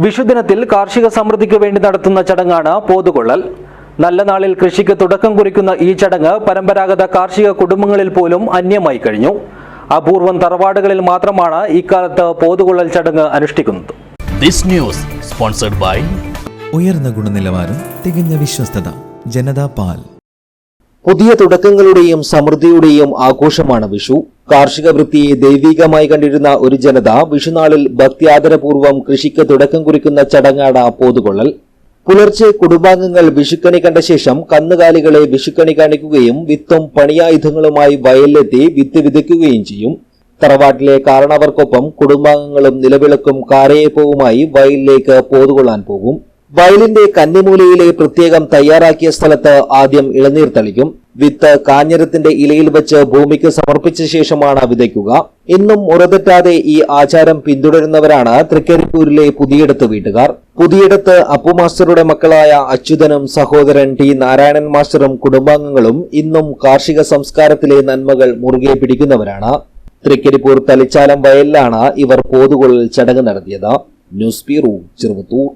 വിഷുദിനത്തിൽ കാർഷിക സമൃദ്ധിക്ക് വേണ്ടി നടത്തുന്ന ചടങ്ങാണ് പോതുകൊള്ളൽ. നല്ല നാളിൽ കൃഷിക്ക് തുടക്കം കുറിക്കുന്ന ഈ ചടങ്ങ് പരമ്പരാഗത കാർഷിക കുടുംബങ്ങളിൽ പോലും അന്യമായി കഴിഞ്ഞു. അപൂർവം തറവാടുകളിൽ മാത്രമാണ് ഇക്കാലത്ത് പോതുകൊള്ളൽ ചടങ്ങ് അനുഷ്ഠിക്കുന്നത്. This news sponsored by ഉയർന്ന ഗുണനിലവാരം തികഞ്ഞ വിശ്വസ്തത ജനതാ പാൽ. പുതിയ തുടക്കങ്ങളുടെയും സമൃദ്ധിയുടെയും ആഘോഷമാണ് വിഷു. കാർഷിക വൃത്തിയെ ദൈവികമായി കണ്ടിരുന്ന ഒരു ജനത വിഷുനാളിൽ ഭക്തിയാദരപൂർവം കൃഷിക്ക് തുടക്കം കുറിക്കുന്ന ചടങ്ങാണ് പോതുകൊള്ളൽ. പുലർച്ചെ കുടുംബാംഗങ്ങൾ വിഷുക്കണി കണ്ട ശേഷം കന്നുകാലികളെ വിഷുക്കണി കാണിക്കുകയും വിത്തും പണിയായുധങ്ങളുമായി വയലിലെത്തി വിത്ത് വിതയ്ക്കുകയും ചെയ്യും. തറവാട്ടിലെ കാരണവർക്കൊപ്പം കുടുംബാംഗങ്ങളും നിലവിളക്കും കാരയപ്പവുമായി വയലിലേക്ക് പോതുകൊള്ളാൻ പോകും. വയലിന്റെ കന്നിമൂലയിലെ പ്രത്യേകം തയ്യാറാക്കിയ സ്ഥലത്ത് ആദ്യം ഇളനീർ തളിക്കും. വിത്ത് കാഞ്ഞിരത്തിന്റെ ഇലയിൽ വെച്ച് ഭൂമിക്ക് സമർപ്പിച്ച ശേഷമാണ് വിതയ്ക്കുക. ഇന്നും ഉറതെറ്റാതെ ഈ ആചാരം പിന്തുടരുന്നവരാണ് തൃക്കരിപ്പൂരിലെ പുതിയിടത്ത് വീട്ടുകാർ. പുതിയിടത്ത് അപ്പു മാസ്റ്ററുടെ മക്കളായ അച്യുതനും സഹോദരൻ ടി നാരായണൻ മാസ്റ്ററും കുടുംബാംഗങ്ങളും ഇന്നും കാർഷിക സംസ്കാരത്തിലെ നന്മകൾ മുറുകെ പിടിക്കുന്നവരാണ്. തൃക്കരിപ്പൂർ തലിച്ചാലം വയലിലാണ് ഇവർ പോതുകൊള്ളിൽ ചടങ്ങ് നടത്തിയത്. News bureau Cheruvathur.